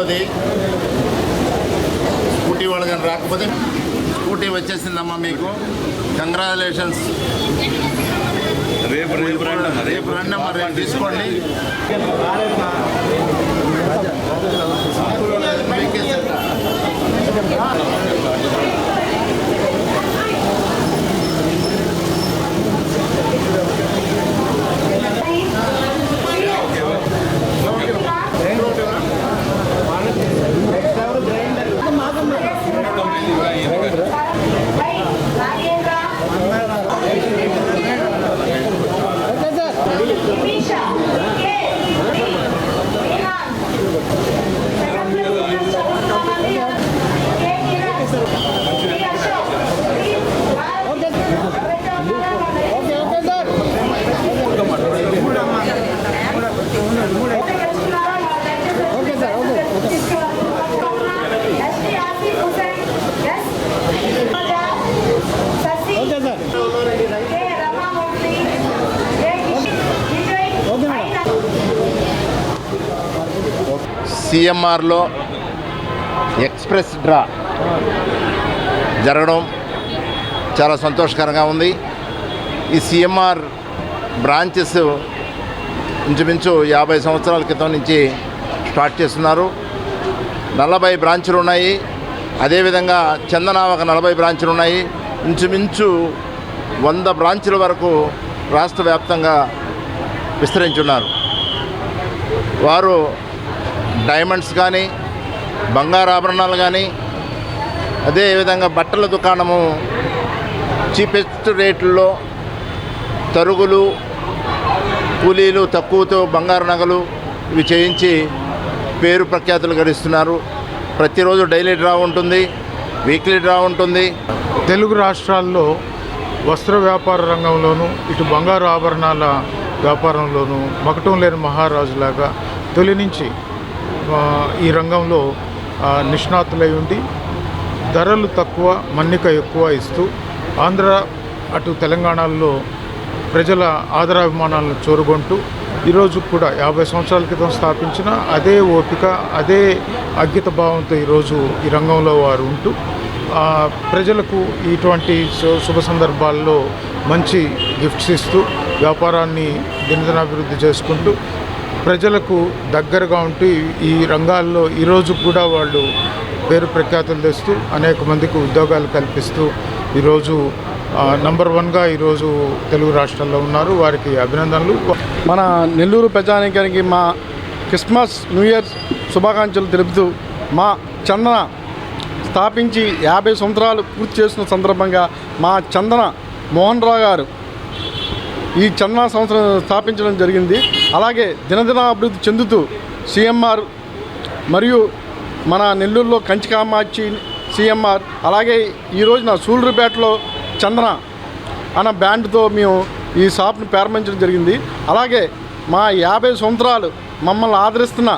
రెండవది స్కూటీ వాళ్ళు కానీ రాకపోతే స్కూటీ వచ్చేసిందమ్మా మీకు. కంగ్రాచులేషన్స్ రేపు రేపు రేపు రండి అమ్మా రేపు తీసుకోండి. Thank you. ಮೂಡ ಮೂಡ ಮೂಡ ಮೂಡ సిఎంఆర్లో ఎక్స్ప్రెస్ డ్రా జరగడం చాలా సంతోషకరంగా ఉంది. ఈ సిఎంఆర్ బ్రాంచెస్ ఇంచుమించు యాభై సంవత్సరాల క్రితం నుంచి స్టార్ట్ చేస్తున్నారు. నలభై బ్రాంచులు ఉన్నాయి. అదేవిధంగా చందన ఒక నలభై బ్రాంచులు ఉన్నాయి. ఇంచుమించు వంద బ్రాంచుల వరకు రాష్ట్ర వ్యాప్తంగా విస్తరించున్నారు. వారు డైమండ్స్ కానీ బంగారు ఆభరణాలు కానీ అదేవిధంగా బట్టల దుకాణము చీపెస్ట్ రేట్లలో తరుగులు కూలీలు తక్కువతో బంగారు నగలు ఇవి చేయించి పేరు ప్రఖ్యాతులు గడిస్తున్నారు. ప్రతిరోజు డైలీ డ్రా ఉంటుంది వీక్లీ డ్రా ఉంటుంది. తెలుగు రాష్ట్రాల్లో వస్త్ర వ్యాపార రంగంలోనూ ఇటు బంగారు ఆభరణాల వ్యాపారంలోనూ మకటం లేని మహారాజులాగా తొలి నుంచి ఈ రంగంలో నిష్ణాతులై ఉండి ధరలు తక్కువ మన్నిక ఎక్కువ ఇస్తూ ఆంధ్ర అటు తెలంగాణలో ప్రజల ఆదరాభిమానాలను చూరగొంటూ ఈరోజు కూడా యాభై సంవత్సరాల క్రితం స్థాపించిన అదే ఓపిక అదే అగ్గిత భావంతో ఈరోజు ఈ రంగంలో వారు ఉంటూ ప్రజలకు ఇటువంటి శు- శుభ సందర్భాల్లో మంచి గిఫ్ట్స్ ఇస్తూ వ్యాపారాన్ని దినదినాభివృద్ధి చేసుకుంటూ ప్రజలకు దగ్గరగా ఉంటూ ఈ- రంగాల్లో ఈరోజు కూడా వాళ్ళు పేరు ప్రఖ్యాతులు తెస్తూ అనేక మందికి ఉద్యోగాలు కల్పిస్తూ ఈరోజు నంబర్ వన్గా ఈరోజు తెలుగు రాష్ట్రాల్లో ఉన్నారు. వారికి అభినందనలు. మన నెల్లూరు ప్రజానీకానికి మా క్రిస్మస్ న్యూ ఇయర్ శుభాకాంక్షలు తెలుపుతూ మా చందన స్థాపించి యాభై సంవత్సరాలు పూర్తి చేసిన సందర్భంగా మా చందన మోహన్ రావు గారు ఈ చందనా సంవత్సరం స్థాపించడం జరిగింది. అలాగే దినదిన అభివృద్ధి చెందుతూ సిఎంఆర్ మరియు మన నెల్లూరులో కంచికామాచి కామాక్షి సిఎంఆర్ అలాగే ఈ రోజున సూళ్ళూరుపేటలో చందన అన్న బ్యాండ్తో మేము ఈ షాప్ని ప్రారంభించడం జరిగింది. అలాగే మా యాభై సంవత్సరాలు మమ్మల్ని ఆదరిస్తున్న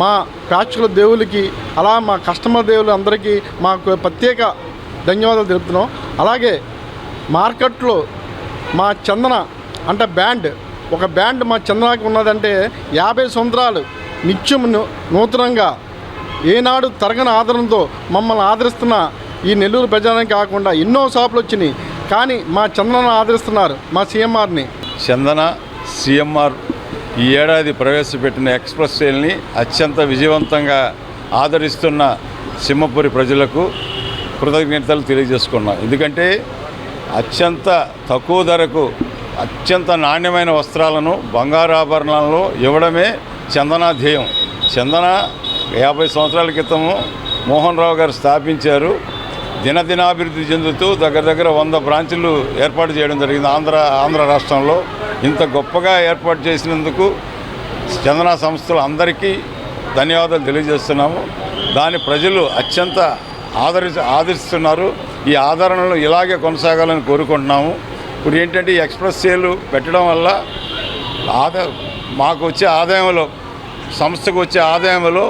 మా ప్రేక్షకుల దేవులకి అలా మా కస్టమర్ దేవులు అందరికీ మాకు ప్రత్యేక ధన్యవాదాలు తెలుపుతున్నాం. అలాగే మార్కెట్లో మా చందన అంటే బ్యాండ్. ఒక బ్యాండ్ మా చందనకి ఉన్నదంటే యాభై సంవత్సరాలు నిత్యం ను- నూతనంగా ఏనాడు తరగని ఆదరణతో మమ్మల్ని ఆదరిస్తున్న ఈ నెల్లూరు ప్రజానికి కాకుండా ఎన్నో షాపులు వచ్చినాయి. కానీ మా చందనను ఆదరిస్తున్నారు మా సీఎంఆర్ని. చందన సీఎంఆర్ ఈ ఏడాది ప్రవేశపెట్టిన ఎక్స్ప్రెస్ సేల్ని అత్యంత విజయవంతంగా ఆదరిస్తున్న సింహపురి ప్రజలకు కృతజ్ఞతలు తెలియజేసుకున్నాం. ఎందుకంటే అత్యంత తక్కువ ధరకు అత్యంత నాణ్యమైన వస్త్రాలను బంగారు ఇవ్వడమే చందన ధ్యేయం. చందన యాభై సంవత్సరాల క్రితము మోహన్ రావు గారు స్థాపించారు. దినదినాభివృద్ధి చెందుతూ దగ్గర దగ్గర వంద బ్రాంచులు ఏర్పాటు చేయడం జరిగింది ఆంధ్ర ఆంధ్ర రాష్ట్రంలో. ఇంత గొప్పగా ఏర్పాటు చేసినందుకు చందన సంస్థలు అందరికీ ధన్యవాదాలు తెలియజేస్తున్నాము. దాని ప్రజలు అత్యంత ఆదరి ఆదరిస్తున్నారు. ఈ ఆదరణలు ఇలాగే కొనసాగాలని కోరుకుంటున్నాము. ఇప్పుడు ఏంటంటే ఈ ఎక్స్ప్రెస్ సేలు పెట్టడం వల్ల ఆదా మాకు వచ్చే ఆదాయంలో సంస్థకు వచ్చే ఆదాయంలో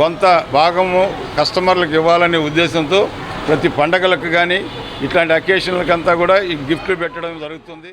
కొంత భాగము కస్టమర్లకు ఇవ్వాలనే ఉద్దేశంతో ప్రతి పండగలకు కానీ ఇట్లాంటి అకేషన్లకంతా కూడా ఈ గిఫ్ట్లు పెట్టడం జరుగుతుంది.